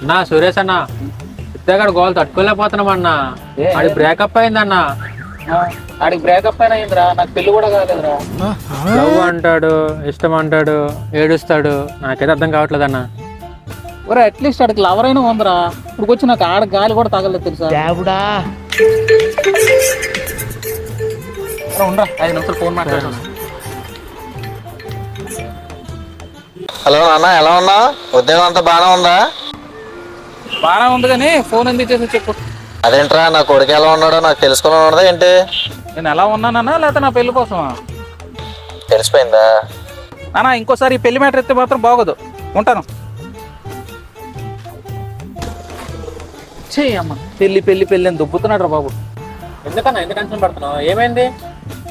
అన్నా సురేష్ అన్న ఇద్దరు గోల్ తట్టుకోలేకపోతున్నాం అన్న? అది బ్రేకప్ అయిందన్న. ఆ, ఆడికి బ్రేకప్ అయినా అయిందిరా నాకు పెళ్ళి కూడా కాలేదురా. లవ్ అంటాడు ఇష్టం అంటాడు ఏడుస్తాడు నాకైతే అర్థం కావట్లేదు అన్న. ఒరే అట్లీస్ట్ ఆడికి లవర్ అయినా ఉందిరా. ఇప్పుడు వచ్చి నాకు ఆడ గాలి కూడా తగలేదు తెలుసా? దేవుడా. ఉండరా ఐదు నిమిషాలు ఫోన్ మాట్లాడు. హలో నాన్న ఎలా ఉన్నా ఉద్యోగం అంతా బాగానే ఉందా? బాగా ఉంది కానీ ఫోన్ ఎందుకు చేసి చెప్పు. అదేంట్రా నా కొడుకు ఎలా ఉన్నాడో నాకు తెలుసుకోవాలని ఉన్నదా ఏంటి? నేను ఎలా ఉన్నానన్నా లేకపోతే నా పెళ్ళి కోసమా? తెలిసిపోయిందా? నానా ఇంకోసారి ఈ పెళ్ళి మ్యాటర్ ఎత్తే మాత్రం బాగోదు. ఉంటాను. చెయ్యి అమ్మ పెళ్ళి పెళ్ళి పెళ్ళి అని దుబ్బుతున్నాడు రా బాబు. ఎందుకన్నా ఎందుకు టెన్షన్ పడుతున్నావు? ఏమైంది?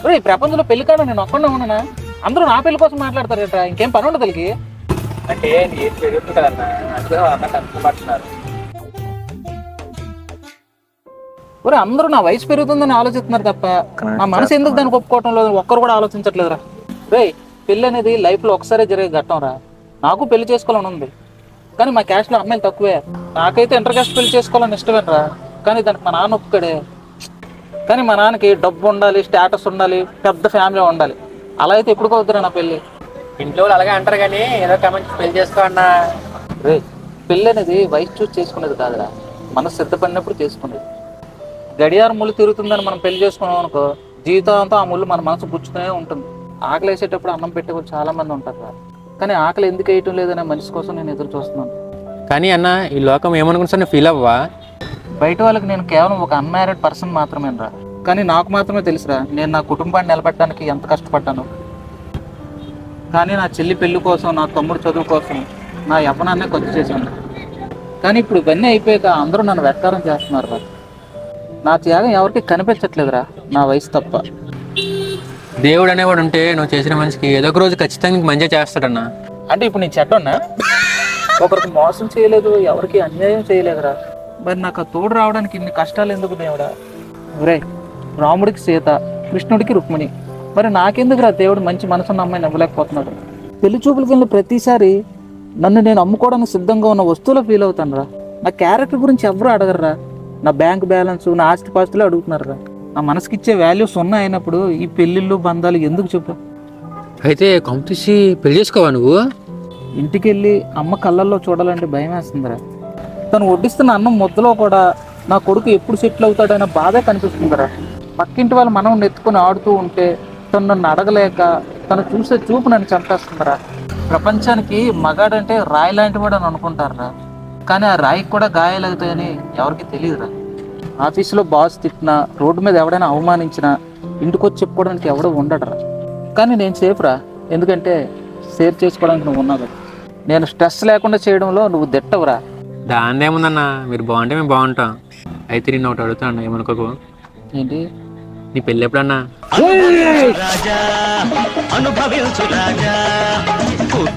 ఒరే ఈ ప్రపంచంలో పెళ్ళి కాడ? నేను ఒక్కడే ఉన్నానా? అందరూ నా పెళ్ళి కోసం మాట్లాడతారట ఇంకేం పని ఉండదు వీళ్ళకి. అంటే ఏజ్ పెరుగుతుంది కదన్నా? అందుకే అన్న టెన్షన్ పడుతున్నారు. ఒరే అందరూ నా వయసు పెరుగుతుందని ఆలోచిస్తున్నారు తప్ప నా మనసు ఎందుకు దానికి ఒప్పుకోవటం లేదు? ఒక్కరు కూడా ఆలోచించట్లేదురా. రే పెళ్ళి అనేది లైఫ్లో ఒకసారి జరిగే ఘట్టం రా. నాకు పెళ్ళి చేసుకోవాలని ఉంది. కానీ మా క్యాస్ట్లో అమ్మాయిలు తక్కువే. నాకైతే ఇంటర్ క్యాస్ట్ పెళ్ళి చేసుకోవాలని ఇష్టమేనరా కానీ దానికి మా నాన్న ఒప్పుకడే. కానీ మా నాన్నకి డబ్బు ఉండాలి స్టేటస్ ఉండాలి పెద్ద ఫ్యామిలీ ఉండాలి. అలా అయితే ఎప్పుడు అవుతురా నా పెళ్ళి ఇంట్లో వాళ్ళు అలాగే అంటారు కానీ ఏదో కమెంట్ పెళ్ళి చేసుకో అన్న. రే పెళ్ళి అనేది వయసు చూసి చేసుకునేది కాదురా. మనసు సిద్ధపడినప్పుడు చేసుకునేది. గడియారం ముళ్ళు తిరుగుతుందని మనం పెళ్ళి చేసుకున్నాం అనుకో జీవితాంతం ఆ ముళ్ళు మన మనసు గుచ్చుతూనే ఉంటుంది. ఆకలి వేసేటప్పుడు అన్నం పెట్టే వాళ్ళు చాలా మంది ఉంటారు రా కానీ ఆకలి ఎందుకు వేయటం లేదనే మనిషి కోసం నేను ఎదురు చూస్తున్నాను. కానీ అన్న ఈ లోకం ఏమనుకుంటున్నా ఫీల్ అవ్వా బయట వాళ్ళకి నేను కేవలం ఒక అన్మ్యారీడ్ పర్సన్ మాత్రమే రా. కానీ నాకు మాత్రమే తెలుసురా నేను నా కుటుంబాన్ని నిలబెట్టడానికి ఎంత కష్టపడ్డాను. కానీ నా చెల్లి పెళ్ళి కోసం నా తమ్ముడు చదువు కోసం నా యవ్వనాన్నే ఖర్చు చేశాను. కానీ ఇప్పుడు ఇవన్నీ అయిపోయాక అందరూ నన్ను వెక్కారం చేస్తున్నారు రా నా త్యాగం ఎవరికి కనిపించట్లేదురా. నా వయసు తప్ప. దేవుడు అనేవాడు ఉంటే నువ్వు చేసిన మనిషికి ఏదో ఒక రోజు ఖచ్చితంగా నీకు మంచిగా చేస్తాడన్నా. అంటే ఇప్పుడు నీ చెడ్డన్నా ఒకరికి మోసం చేయలేదు ఎవరికి అన్యాయం చేయలేదురా. మరి నాకు ఆ తోడు రావడానికి ఇన్ని కష్టాలు ఎందుకు దేవుడా? ఒరే రాముడికి సీత కృష్ణుడికి రుక్మిణి. మరి నాకెందుకురా దేవుడు మంచి మనసున్న అమ్మాయిని ఇవ్వలేకపోతున్నాడు పెళ్ళి చూపులకి వెళ్ళిన ప్రతిసారి నన్ను నేను అమ్ముకోవడానికి సిద్ధంగా ఉన్న వస్తువులో ఫీల్ అవుతాను రా నా క్యారెక్టర్ గురించి ఎవరు అడగరురా. నా బ్యాంక్ బ్యాలెన్స్ నా ఆస్తి పాస్తులు అడుగుతున్నారా నా మనసుకి ఇచ్చే వాల్యూస్ ఉన్నాయి అయినప్పుడు ఈ పెళ్ళిళ్ళు బంధాలు ఎందుకు చెప్పు? అయితే కాంపిటీసి పెళ్ళి చేసుకోవా నువ్వు? ఇంటికి వెళ్ళి అమ్మ కళ్ళల్లో చూడాలంటే భయం వేస్తుందిరా తను వడ్డిస్తున్న అన్నం ముద్దలో కూడా నా కొడుకు ఎప్పుడు సెటిల్ అవుతాడన్న బాధే కనిపిస్తుందిరా. పక్కింటి వాళ్ళు మనం ఎత్తుకొని ఆడుతూ ఉంటే తను నన్ను అడగలేక తను చూసే చూపు నన్ను చంపేస్తుందిరా. ప్రపంచానికి మగాడంటే రాయి లాంటి వాడు అని అనుకుంటారా కానీ ఆ రాయికి కూడా గాయాలు అవుతాయని ఎవరికి తెలియదురా. ఆఫీసులో బాస్ తిట్టినా రోడ్డు మీద ఎవడైనా అవమానించినా ఇంటికి వచ్చి చెప్పుకోవడానికి ఎవడో ఉండడరా. కానీ నేను సేఫ్ రా ఎందుకంటే షేర్ చేసుకోవడానికి నువ్వు ఉన్నావు కదా. నేను స్ట్రెస్ లేకుండా చేయడంలో నువ్వు దిట్టవురా. దాందేముందన్నా మీరు బాగుంటే మేము బాగుంటాం. అయితే నేను ఒకటి అడుగుతాను ఏమనుకోకు? ఏంటి? నీ పెళ్ళి ఎప్పుడన్నా? రాజా అనుభవించు రాజా.